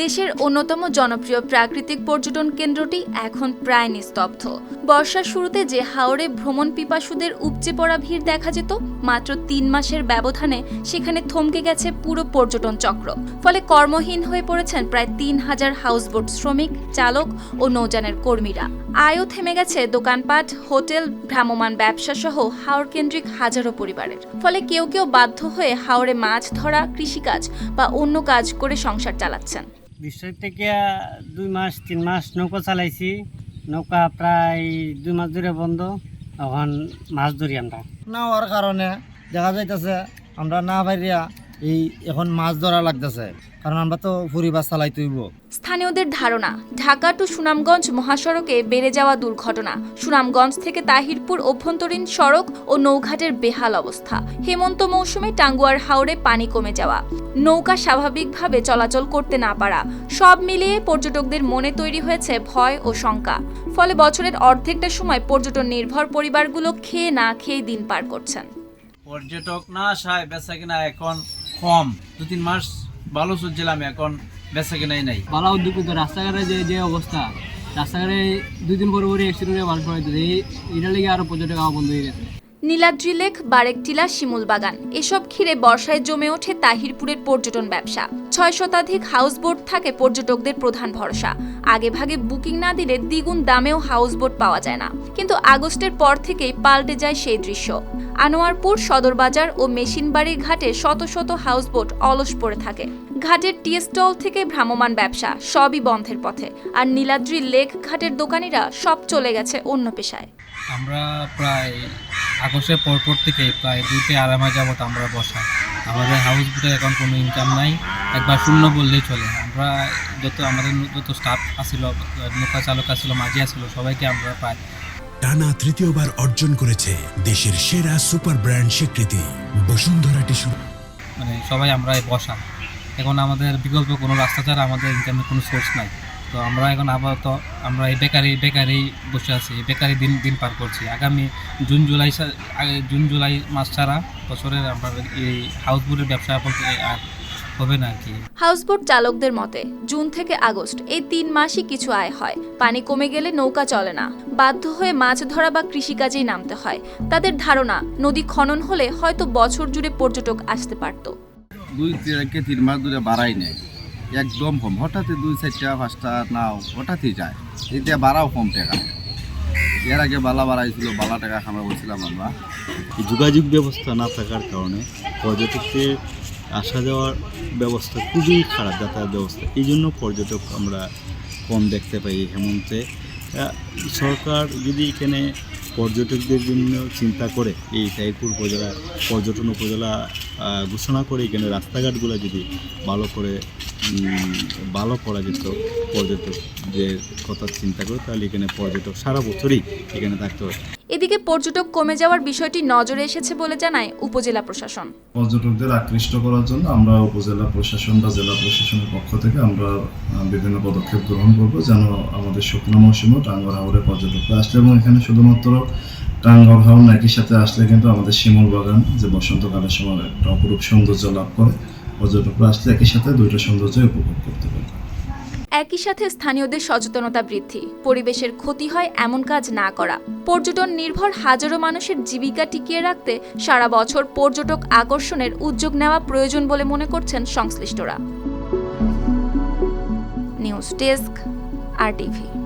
দেশের অন্যতম জনপ্রিয় প্রাকৃতিক পর্যটন কেন্দ্রটি এখন প্রায় নিস্তব্ধ। বর্ষার শুরুতে যে হাওড়ে ভ্রমণ পিপাসুদের উপচে পড়া ভিড় দেখা যেত, মাত্র তিন মাসের ব্যবধানে সেখানে থমকে গেছে পুরো পর্যটন চক্র। ফলে কর্মহীন হয়ে পড়েছেন প্রায় তিন হাজার হাউসবোট শ্রমিক, চালক ও নৌযানের কর্মীরা। আয়ও থেমে গেছে দোকানপাট, হোটেল, ভ্রাম্যমাণ ব্যবসা সহ হাওড় কেন্দ্রিক হাজারো পরিবারের। ফলে কেউ কেউ বাধ্য হয়ে হাওড়ে মাছ ধরা, কৃষিকাজ বা অন্য কাজ করে সংসার চালাচ্ছেন। বিশ্বের থেকে দুই মাস, তিন মাস নৌকা চালাইছি। নৌকা প্রায় দুই মাস ধরে বন্ধ, এখন মাছ ধরি আমরা। না হওয়ার কারণে দেখা যাইতেছে, আমরা না পারিয়া এই এখন মাছ ধরা লাগতেছে। কারণ আমরা তো পরিবার চালাই তুইব। স্থানীয়দের ধারণা ঢাকা টু সুনামগঞ্জ মহাসড়কে বেড়ে যাওয়া দুর্ঘটনা সুনামগঞ্জ থেকে তাহিরপুর অভ্যন্তরীণ সড়ক ও নৌঘাটের বেহাল অবস্থা। হেমন্ত মৌসুমে টাঙ্গুয়ার হাওড়ে পানি কমে যাওয়া। নৌকা স্বাভাবিকভাবে চলাচল করতে না পারা সব মিলিয়ে পর্যটকদের মনে তৈরি হয়েছে ভয় ও শঙ্কা। ফলে বছরের অর্ধেকটা সময় পর্যটন নির্ভর পরিবারগুলো খেয়ে না খেয়ে দিন পার করছেন। পর্যটক না আসায় বেচা কিনা এখন কম। দু তিন মাস ভালো চলছিলাম এখন বেচা কিনাই নাই। বালা উদ্যোগ রাস্তাঘাটে যে যে অবস্থা রাস্তাঘাটে দুই দিন পরে পরে অ্যাক্সিডেন্টে মানুষ মারা যেত এই এটা লেগে আরও পর্যটক আবার বন্ধ হয়ে গেছে। নীলাদ্রি লেক বারেকটিলা শিমুল বাগান। এসব ঘিরে বর্ষায় জমে ওঠে তাহিরপুরের পর্যটন ব্যবসা। ছয় শতাধিক হাউসবোট থাকে পর্যটকদের প্রধান ভরসা। আগে ভাগে বুকিং না দিলে দ্বিগুণ দামেও হাউসবোট পাওয়া যায় না। কিন্তু আগস্টের পর থেকেই পাল্টে যায় সেই দৃশ্য। আনোয়ারপুর সদরবাজার ও মেশিনবাড়ির ঘাটে শত শত হাউসবোট অলস পড়ে থাকে। ঘাটের টি স্টল থেকে ভ্রাম্যমাণ ব্যবসা সবই বন্ধের পথে। আর নীলাদ্রি লেক ঘাটের দোকানিরা সব চলে গেছে অন্য পেশায়। আমরা প্রায় আগস্টের পরপর থেকে প্রায় দুই থেকে আড়াই মাস যাবত আমরা বসা আমাদের হাউস বোটে এখন কোনো ইনকাম নাই, একবার শূন্য বললেই চলে। আমরা যত, আমাদের যত স্টাফ আসছিল নৌকা চালক আসছিল মাঝি আসছিল সবাইকে আমরা পাই। টানা তৃতীয়বার অর্জন করেছে দেশের সেরা সুপার ব্র্যান্ড স্বীকৃতি। বসুন্ধরা টিস্যু। মানে সবাই আমরা বসা। এখন আমাদের বিকল্প কোনো রাস্তা ছাড়া আমাদের ইনকামের কোনো সোর্স নাই। তো আমরা এখন আপাতত আমরা এই বেকারি বেকারি বসে আছি, এই বেকারি দিন দিন পার করছি। আগামী জুন, জুলাই জুন, জুলাই মাস ছাড়া বছরের আমরা এই হাউসবোটের ব্যবসা আর হবে না কি। হাউসবোট চালকদের মতে জুন থেকে আগস্ট এই তিন মাসই কিছু আয় হয়। পানি কমে গেলে নৌকা চলে না। বাধ্য হয়ে মাছ ধরা বা কৃষিকাজেই নামতে হয়। তাদের ধারণা নদী খনন হলে হয়তো বছর জুড়ে পর্যটক আসতে পারত। দুই থেকে তিন মাস ধরে বাড়াই নেই। একদম কম। হঠাৎই দুই চারটা পাঁচটা নাও হঠাৎই যায়। এতিয়া বাড়াও কম টাকা। এর আগে বালা বাড়াইছিল বালা টাকা খামা বলছিলাম আমরা। যোগাযোগ ব্যবস্থা না থাকার কারণে পর্যটকদের আসা যাওয়ার ব্যবস্থা খুবই খারাপ, যাতায়াত ব্যবস্থা। এই জন্য পর্যটক আমরা কম দেখতে পাই হেমন্তে। সরকার যদি এখানে পর্যটকদের জন্য চিন্তা করে, এই তাইপুর উপজেলা, পর্যটন উপজেলা ঘোষণা করে এখানে রাস্তাঘাটগুলো যদি ভালো করে ভালো যেত পর্যটকদের কথা চিন্তা করে তাহলে এখানে পর্যটক সারা বছরই এখানে থাকতে পারে। এদিকে পর্যটক কমে যাওয়ার বিষয়টি নজরে এসেছে বলে জানায় উপজেলা প্রশাসন। পর্যটকদের আকৃষ্ট করার জন্য আমরা উপজেলা প্রশাসন বা জেলা প্রশাসনের পক্ষ থেকে আমরা বিভিন্ন পদক্ষেপ গ্রহণ করব যেন আমাদের শুকনো মৌসুমে টাঙ্গর হাওড়ে পর্যটকরা আসলে এবং এখানে শুধুমাত্র টাঙ্গর হাওড় একই সাথে আসলে কিন্তু আমাদের শিমুল বাগান যে বসন্তকালের সময় একটা অপরূপ সৌন্দর্য লাভ করে। পর্যটকরা আসলে একই সাথে দুইটা সৌন্দর্য উপভোগ করতে একই সাথে স্থানীয়দের সচেতনতা বৃদ্ধি, পরিবেশের ক্ষতি হয় এমন কাজ না করা। পর্যটন নির্ভর হাজারো মানুষের জীবিকা টিকিয়ে রাখতে সারা বছর পর্যটক আকর্ষণের উদ্যোগ নেওয়া প্রয়োজন বলে মনে করছেন সংশ্লিষ্টরা। News desk, R TV.